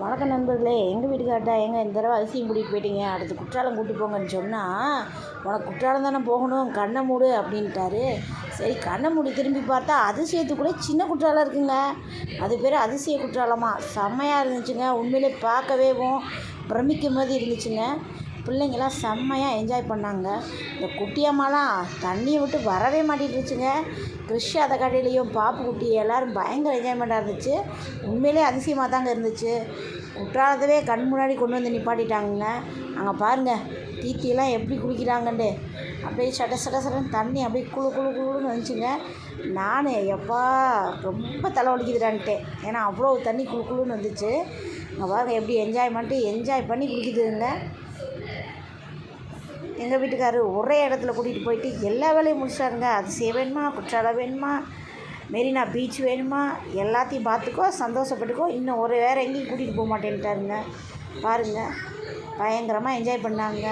வணக்கம் நண்பர்களே எங்கள் வீட்டுக்கார்ட்டா எங்கே இந்த தடவை அதிசயம் கூட்டிகிட்டு போயிட்டீங்க? அடுத்து குற்றாலம் கூட்டி போங்கன்னு சொன்னால் உனக்கு குற்றாலம் தானே போகணும் கண்ணை மூடு அப்படின்ட்டாரு. சரி கண்ணை மூடி திரும்பி பார்த்தா அதிசயத்துக்குள்ளே சின்ன குற்றாலம் இருக்குங்க. அது பேர் அதிசய குற்றாலமாக செம்மையாக இருந்துச்சுங்க. உண்மையிலே பார்க்கவே பிரமிக்கும் மாதிரி இருந்துச்சுங்க. பிள்ளைங்களாம் செம்மையாக என்ஜாய் பண்ணாங்க. இந்த குட்டியம்மாலாம் தண்ணியை விட்டு வரவே மாட்டேட்டுருச்சுங்க கிறிஷ் அதை கடையிலையும் பாப்பு குட்டி எல்லோரும் பயங்கர என்ஜாய்மெண்ட்டாக இருந்துச்சு. உண்மையிலே அதிசயமாக தாங்க இருந்துச்சு. குற்றாலத்தவே கண் முன்னாடி கொண்டு வந்து நிப்பாட்டிட்டாங்க அங்கே பாருங்கள் தீத்தியெல்லாம் எப்படி குளிக்கிறாங்கன்ட்டு அப்படியே சட சட சடன்னு தண்ணி அப்படியே குளு குளு குளுன்னு வந்துச்சுங்க. நான் எப்பா ரொம்ப தலைவலிக்குதுடான்ட்டேன் ஏன்னா அவ்வளோ தண்ணி குளு குளுன்னு வந்துச்சு. அங்கே பாருங்கள் எப்படி என்ஜாய் பண்ணிட்டு என்ஜாய் பண்ணி குளிக்குதுங்க. எங்கள் வீட்டுக்காரர் ஒரே இடத்துல கூட்டிகிட்டு போயிட்டு எல்லா வேலையும் முடிச்சாருங்க. செய்ய வேணுமா? குற்றாலம் வேணுமா? மெரினா பீச் வேணுமா? எல்லாத்தையும் பார்த்துக்கோ சந்தோஷப்பட்டுக்கோ. இன்னும் ஒரு வேறு எங்கேயும் கூட்டிகிட்டு போக மாட்டேன்ட்டாருங்க. பாருங்கள் பயங்கரமாக என்ஜாய் பண்ணாங்க.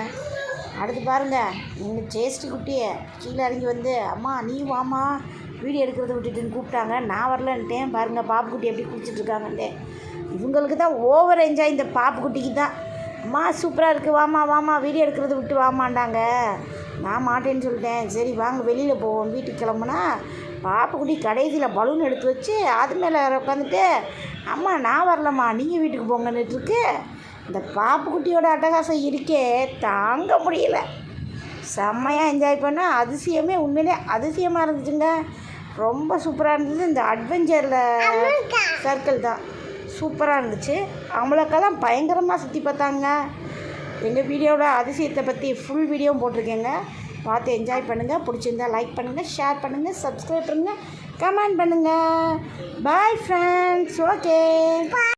அடுத்து பாருங்கள் எங்கள் சேஸ்ட்டு குட்டியை கீழே இறங்கி வந்து அம்மா நீ வாம்மா. வீடியோ எடுக்கிறத விட்டுட்டுன்னு கூப்பிட்டாங்க. நான் வரலன்ட்டேன். பாருங்கள் பாப்பு குட்டி எப்படி குளிச்சுட்ருக்காங்கன்ட்டு இவங்களுக்கு தான் ஓவர் என்ஜாய் இந்த பாப்பு குட்டிக்கு தான். அம்மா சூப்பராக இருக்குது வாம்மா வாம்மா வீடியோ எடுக்கிறத விட்டு வாமாண்டாங்க நான் மாட்டேன்னு சொல்லிட்டேன். சரி வாங்க வெளியில் போவோம். வீட்டுக்கு கிளம்புனா பாப்புக்குட்டி கடைசியில் பலூன் எடுத்து வச்சு அது மேலே உட்காந்துட்டு அம்மா நான் வரலம்மா. நீங்கள் வீட்டுக்கு போங்கன்னுட்டு இருக்கு இந்த பாப்புக்குட்டியோட அட்டகாசம் இருக்கே. தாங்க முடியல. செம்மையாக என்ஜாய் பண்ண அதிசயமே உண்மையிலே அதிசயமாக இருந்துச்சுங்க. ரொம்ப சூப்பராக இருந்தது. இந்த அட்வென்ச்சரில் சர்க்கிள் தான். சூப்பராக இருந்துச்சு. அவங்களுக்கெல்லாம் பயங்கரமாக சுற்றி பார்த்தாங்க. எங்கள் வீடியோவில் அதிசயத்தை பற்றி ஃபுல் வீடியோவும் போட்டிருக்கேங்க. பார்த்து என்ஜாய் பண்ணுங்கள் பிடிச்சிருந்தா லைக் பண்ணுங்கள் ஷேர் பண்ணுங்கள் சப்ஸ்கிரைப் பண்ணுங்கள் கமெண்ட் பண்ணுங்கள் பாய் ஃப்ரெண்ட்ஸ் ஓகே